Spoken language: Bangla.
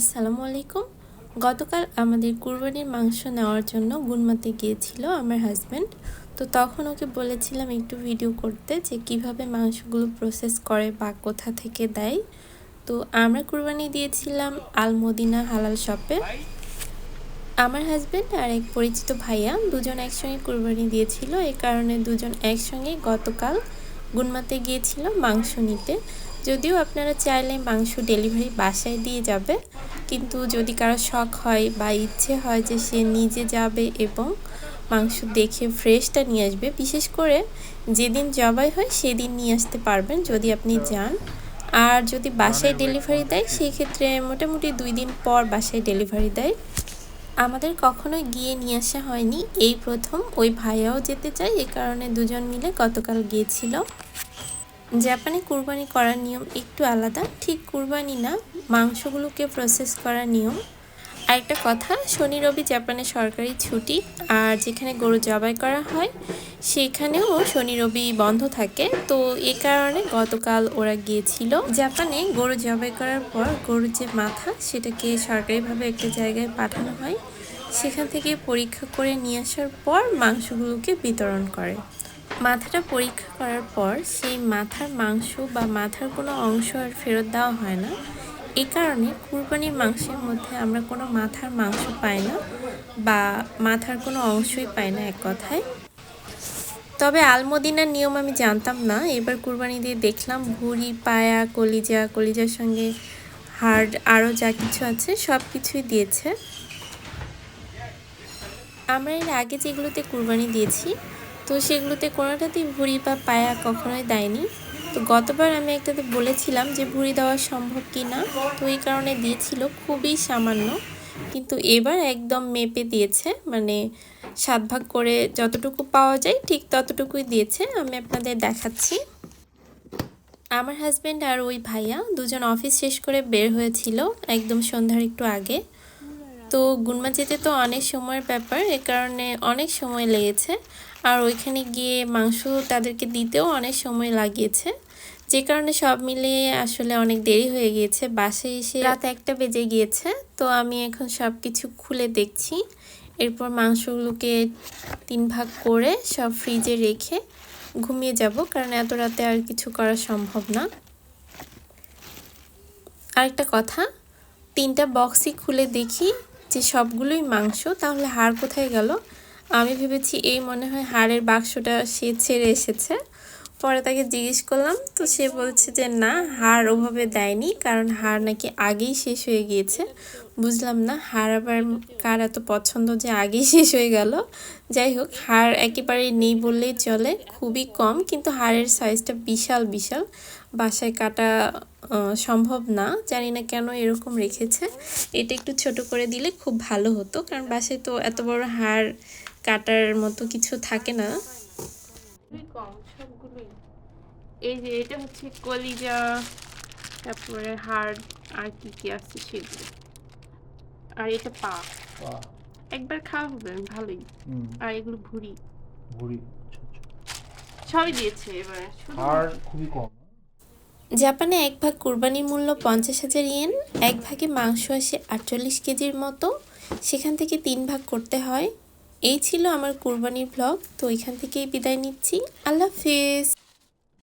আসসালামু আলাইকুম। গতকাল আমাদের কুরবানির মাংস নেওয়ার জন্য গুনমাতে গিয়েছিল আমার হাজব্যান্ড তো তখন ওকে বলেছিলাম একটু ভিডিও করতে যে কীভাবে মাংসগুলো প্রসেস করে বা কোথা থেকে দেয়। তো আমরা কুরবানি দিয়েছিলাম আলমদিনা হালাল শপে। আমার হাজব্যান্ড আর এক পরিচিত ভাইয়া দুজন একসঙ্গে কুরবানি দিয়েছিল। এই কারণে দুজন একসঙ্গে গতকাল গুনমাতে গিয়েছিল মাংস নিতে। যদিও আপনারা চাইলে মাংস ডেলিভারি বাসায় দিয়ে যাবে। কিন্তু যদি কারও শখ হয় বা ইচ্ছে হয় যে সে নিজে যাবে এবং মাংস দেখে ফ্রেশটা নিয়ে আসবে, বিশেষ করে যেদিন জবাই হয় সেদিন নিয়ে আসতে পারবেন যদি আপনি যান। আর যদি বাসায় ডেলিভারি দেয় সেই ক্ষেত্রে মোটামুটি দুই দিন পর বাসায় ডেলিভারি দেয়। আমাদের কখনো গিয়ে নিয়ে আসা হয়নি। এই প্রথম ওই ভাইয়াও যেতে চায়, এ কারণে দুজন মিলে গতকাল গিয়েছিল। জাপানে কুরবানি করার নিয়ম একটু আলাদা। ঠিক কুরবানি না, মাংসগুলোকে প্রসেস করার নিয়ম। আরেকটা কথা, শনি রবি জাপানে সরকারি ছুটি আর যেখানে গরু জবাই করা হয়, সেখানেও শনি রবি বন্ধ থাকে। তো এ কারণে গতকাল ওরা গিয়েছিল জাপানে গরু জবাই করার পর গরুর যে মাথা, সেটাকে সরকারিভাবে একটা জায়গায় পাঠানো হয়। সেখান থেকে পরীক্ষা করে নিয়ে আসার পর মাংসগুলোকে বিতরণ করে। মাথাটা পরীক্ষা করার পর সেই মাথার মাংস বা মাথার কোনো অংশ আর ফেরত দেওয়া হয় না। এই কারণে কুরবানির মাংসের মধ্যে আমরা কোনো মাথার মাংস পাই না বা মাথার কোনো অংশই পাই না এক কথায়। তবে আলমদিনার নিয়ম আমি জানতাম না। এবার কুরবানি দিয়ে দেখলাম ভুড়ি, পায়া, কলিজা, কলিজার সঙ্গে হাড়, আরও যা কিছু আছে সব কিছুই দিয়েছে। আমরা এর আগে যেগুলোতে কুরবানি দিয়েছি তো সেগুলোতে কোনোটাতেই ভুঁড়ি বা পায়া কখনোই দেয়নি। তো গতবার আমি একটাতে বলেছিলাম যে ভুঁড়ি দেওয়া সম্ভব কি না তো এই কারণে দিয়েছিল, খুবই সামান্য। কিন্তু এবার একদম মেপে দিয়েছে মানে সাত ভাগ করে যতটুকু পাওয়া যায় ঠিক ততটুকুই দিয়েছে, আমি আপনাদের দেখাচ্ছি। আমার হাজব্যান্ড আর ওই ভাইয়া দুজন অফিস শেষ করে বের হয়েছিল একদম সন্ধ্যার একটু আগে। তো গুনমা যেতে তো অনেক সময়ের ব্যাপার, এ কারণে অনেক সময় লেগেছে। আর ওইখানে গিয়ে মাংস তাদেরকে দিতেও অনেক সময় লাগিয়েছে। যে কারণে সব মিলিয়ে আসলে অনেক দেরি হয়ে গিয়েছে। বাসে এসে রাত একটা বেজে গিয়েছে, তো আমি এখন সব কিছু খুলে দেখছি। এরপর মাংসগুলোকে তিন ভাগ করে সব ফ্রিজে রেখে ঘুমিয়ে যাব, কারণ এত রাতে আর কিছু করা সম্ভব না। আরেকটা কথা, তিনটা বক্সই খুলে দেখি যে সবগুলোই মাংস, তাহলে হাড় কোথায় গেল? আমি ভেবেছি এই মনে হয় হাড়ের বাক্সটা সে ছেড়ে এসেছে। পরে তাকে জিজ্ঞেস করলাম, তো সে বলছে যে, না, হার ওভাবে দেয়নি, কারণ হাড় নাকি আগেই শেষ হয়ে গিয়েছে। বুঝলাম না, হার আবার কার এত পছন্দ যে আগেই শেষ হয়ে গেল? যাই হোক, হার একেবারে নেই বললেই চলে, খুবই কম, কিন্তু হাড়ের সাইজটা বিশাল বিশাল। বাসায় কাটা সম্ভব না, জানি না কেন এরকম রেখেছে। এটা একটু ছোট করে দিলে খুব ভালো হতো, কারণ বাসায় তো এত বড় হাড় কাটার মতো কিছু থাকে না। কম। সবগুলোই এই যে এটা হচ্ছে কলিজা তারপরে হাড় আর কি কি আছে সেগুলো। আর এটা পা। একবার খাওয়া হবে ভালোই। আর এগুলো ভুড়ি। ভুড়ি সবই দিয়েছে এবার আর খুবই কম জাপানে এক ভাগ কুরবানির মূল্য পঞ্চাশ হাজার ইয়েন এক ভাগে মাংস আসে আটচল্লিশ কেজির মতো। সেখান থেকে তিন ভাগ করতে হয়। এই ছিল আমার কুরবানির ব্লগ তো এখান থেকেই বিদায় নিচ্ছি। আল্লাহ হাফিজ।